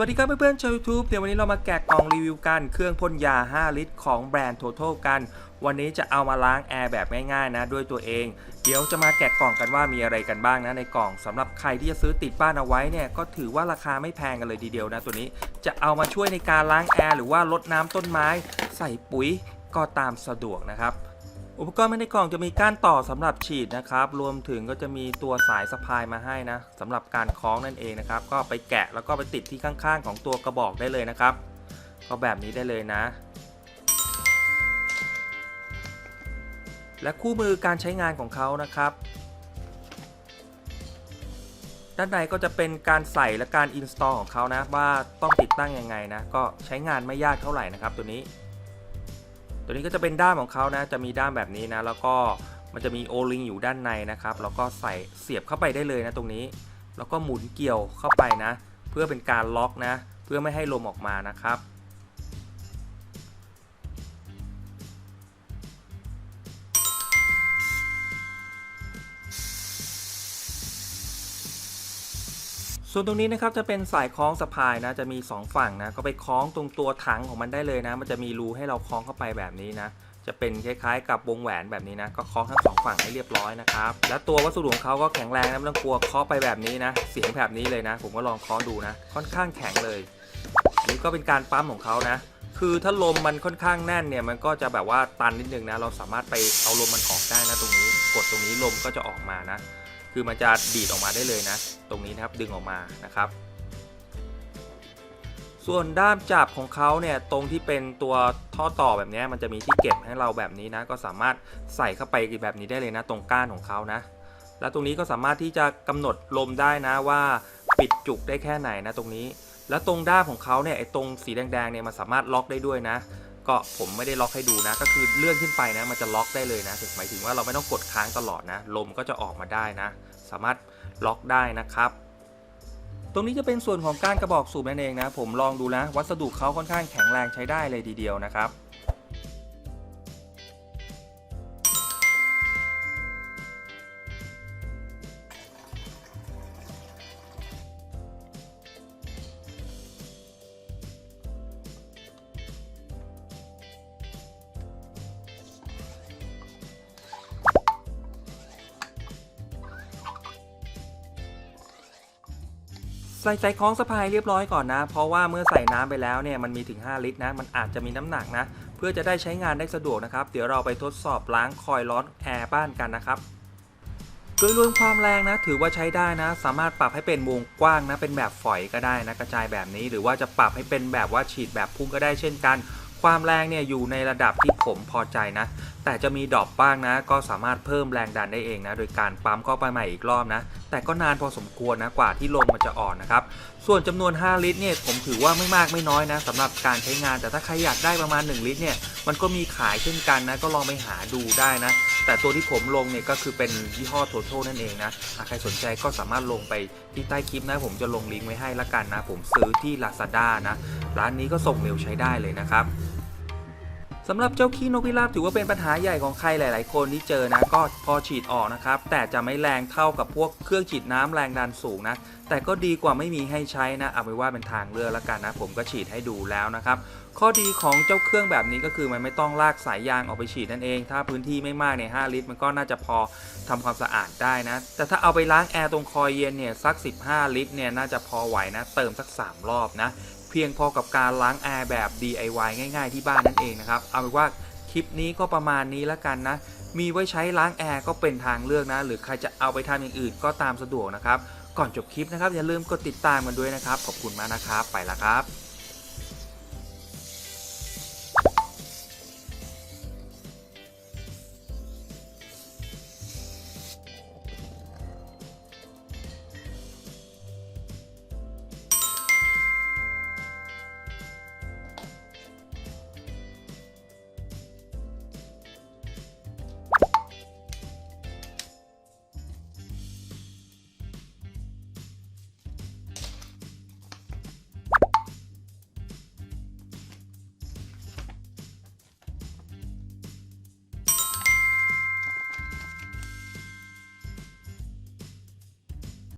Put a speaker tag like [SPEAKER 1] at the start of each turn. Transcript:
[SPEAKER 1] วัสดีครับเพื่อนๆชาว YouTube เดี๋ยววันนี้เรามาแกะกล่องรีวิวกัน เครื่องพ่นยา 5 ลิตร ของแบรนด์ Total กัน วันนี้จะเอามาล้างแอร์แบบง่ายๆนะด้วยตัวเอง เดี๋ยวจะมาแกะกล่องกันว่ามีอะไรกันบ้างนะในกล่องสำหรับใครที่จะซื้อติดบ้านเอาไว้เนี่ยก็ถือว่าราคาไม่แพงกันเลยทีเดียวนะตัวนี้ จะเอามาช่วยในการล้างแอร์หรือว่าลดน้ำต้นไม้ ใส่ปุ๋ยก็ตามสะดวกนะครับ อุปกรณ์ภายในกล่องจะมีก้านต่อสำหรับฉีดนะครับ รวมถึงก็จะมีตัวสายสะพายมาให้นะสำหรับการคล้องนั่นเองนะครับ ก็ไปแกะแล้วก็ไปติดที่ข้างๆ ของตัวกระบอกได้เลยนะครับก็แบบนี้ได้เลยนะ และคู่มือการใช้งานของเขานะครับ ด้านในก็จะเป็นการใส่และการ install ของเขานะว่าต้องติดตั้งยังไงนะ ก็ใช้งานไม่ยากเท่าไหร่นะครับตัวนี้ ตัวนี้ก็จะเป็นด้ามของเขานะ จะมีด้ามแบบนี้นะ แล้วก็มันจะมีโอลิงอยู่ด้านในนะครับ แล้วก็ใส่เสียบเข้าไปได้เลยนะตรงนี้ แล้วก็หมุนเกี่ยวเข้าไปนะ เพื่อเป็นการล็อกนะ เพื่อไม่ให้ลมออกมานะครับ ส่วนตรงนี้นะครับจะเป็นสายคล้องสะพายนะจะมี 2 ฝั่งนะก็ไปคล้องตรงตัวถังของมันได้เลยนะ มันจะมีรูให้เราคล้องเข้าไปแบบนี้นะจะเป็นคล้ายๆ กับวงแหวนแบบนี้นะก็คล้องทั้งสองฝั่งให้เรียบร้อยนะครับและตัววัสดุของเขาก็แข็งแรงนะไม่ต้องกลัวเคาะไปแบบนี้นะเสียงแบบนี้เลยนะ ผมก็ลองเคาะดูนะ ค่อนข้างแข็งเลยอันนี้ก็เป็นการปั๊มของเขานะ คือถ้าลมมันค่อนข้างแน่นเนี่ยมันก็จะแบบว่าตันนิดนึงนะ เราสามารถไปเอาลมมันออกได้นะตรงนี้ กดตรงนี้ลมก็จะออกมานะ คือมันจะดีดออกมาได้เลยนะ ตรงนี้นะครับดึงออกมานะครับ ส่วนด้ามจับของเขาเนี่ยตรงที่เป็นตัวท่อต่อแบบนี้มันจะมีที่เก็บให้เราแบบนี้นะ ก็สามารถใส่เข้าไปแบบนี้ได้เลยนะ ตรงก้านของเขานะ แล้วตรงนี้ก็สามารถที่จะกำหนดลมได้นะว่าปิดจุกได้แค่ไหนนะตรงนี้ แล้วตรงด้ามของเขาเนี่ยไอ้ตรงสีแดงๆเนี่ยมันสามารถล็อกได้ด้วยนะ ก็ผมไม่ได้ล็อกให้ดูนะ ก็คือเลื่อนขึ้นไปนะ มันจะล็อกได้เลยนะหมายถึงว่าเราไม่ต้องกดค้างตลอดนะ ลมก็จะออกมาได้นะ สามารถล็อกได้นะครับตรงนี้จะเป็นส่วนของการกระบอกสูบนั่นเองนะ ผมลองดูนะ วัสดุเขาค่อนข้างแข็งแรงใช้ได้เลยทีเดียวนะครับ ใส่ใส่คล้องสะพายเรียบร้อยก่อนนะ เพราะว่าเมื่อใส่น้ำไปแล้วเนี่ยมันมีถึง 5 ลิตรนะ มันอาจจะมีน้ำหนักนะ เพื่อจะได้ใช้งานได้สะดวกนะครับ เดี๋ยวเราไปทดสอบล้างคอยล์ร้อนแอร์บ้านกันนะครับโดยรวมความแรงนะ ถือว่าใช้ได้นะ สามารถปรับให้เป็นวงกว้างนะ เป็นแบบฝอยก็ได้นะกระจายแบบนี้ หรือว่าจะปรับให้เป็นแบบว่าฉีดแบบพุ่งก็ได้เช่นกัน ความแรงเนี่ยอยู่ในระดับที่ ผมพอใจนะ แต่จะมีดรอปบ้างนะ ก็สามารถเพิ่มแรงดันได้เองนะ โดยการปั๊มเข้าไปใหม่อีกรอบนะ แต่ก็นานพอสมควรนะกว่าที่ลมมันจะอ่อนนะครับ ส่วนจำนวน 5 ลิตรเนี่ยผมถือว่าไม่มากไม่น้อยนะสำหรับการใช้งาน แต่ถ้าใครอยากได้ประมาณ 1 ลิตรเนี่ยมันก็มีขายเช่นกันนะ ก็ลองไปหาดูได้นะ แต่ตัวที่ผมลงเนี่ยก็คือเป็นยี่ห้อ Total นั่นเองนะหากใครสนใจก็สามารถลงไปที่ใต้คลิปนะ ผมจะลงลิงก์ไว้ให้ละกันนะ ผมซื้อที่ Lazada นะ ร้านนี้ก็ส่งเร็วใช้ได้เลยนะครับ สำหรับเจ้าขี้นกพิราบถือว่าเป็นปัญหาใหญ่ของใครหลาย ๆ คนที่เจอนะก็พอฉีดออกนะครับ แต่จะไม่แรงเท่ากับพวกเครื่องฉีดน้ำแรงดันสูงนะ แต่ก็ดีกว่าไม่มีให้ใช้นะ เอาไว้ว่าเป็นทางเลือกแล้วกันนะ ผมก็ฉีดให้ดูแล้วนะครับ ข้อดีของเจ้าเครื่องแบบนี้ก็คือมันไม่ต้องลากสายยางออกไปฉีดนั่นเอง ถ้าพื้นที่ไม่มากเนี่ย5ลิตร มันก็น่าจะพอทำความสะอาดได้นะ แต่ถ้าเอาไปล้างแอร์ตรงคอยเย็นเนี่ยสัก 15 ลิตรเนี่ยน่าจะพอไหวนะ เติมสัก 3 รอบนะ เพียงพอกับการล้างแอร์แบบ DIY ง่ายๆ ที่บ้านนั่นเองนะครับ เอาเป็นว่าคลิปนี้ก็ประมาณนี้แล้วกันนะ มีไว้ใช้ล้างแอร์ก็เป็นทางเลือกนะ หรือใครจะเอาไปทำอย่างอื่นก็ตามสะดวกนะครับ ก่อนจบคลิปนะครับอย่าลืมกดติดตามกันด้วยนะครับ ขอบคุณมากนะครับ ไปละครับ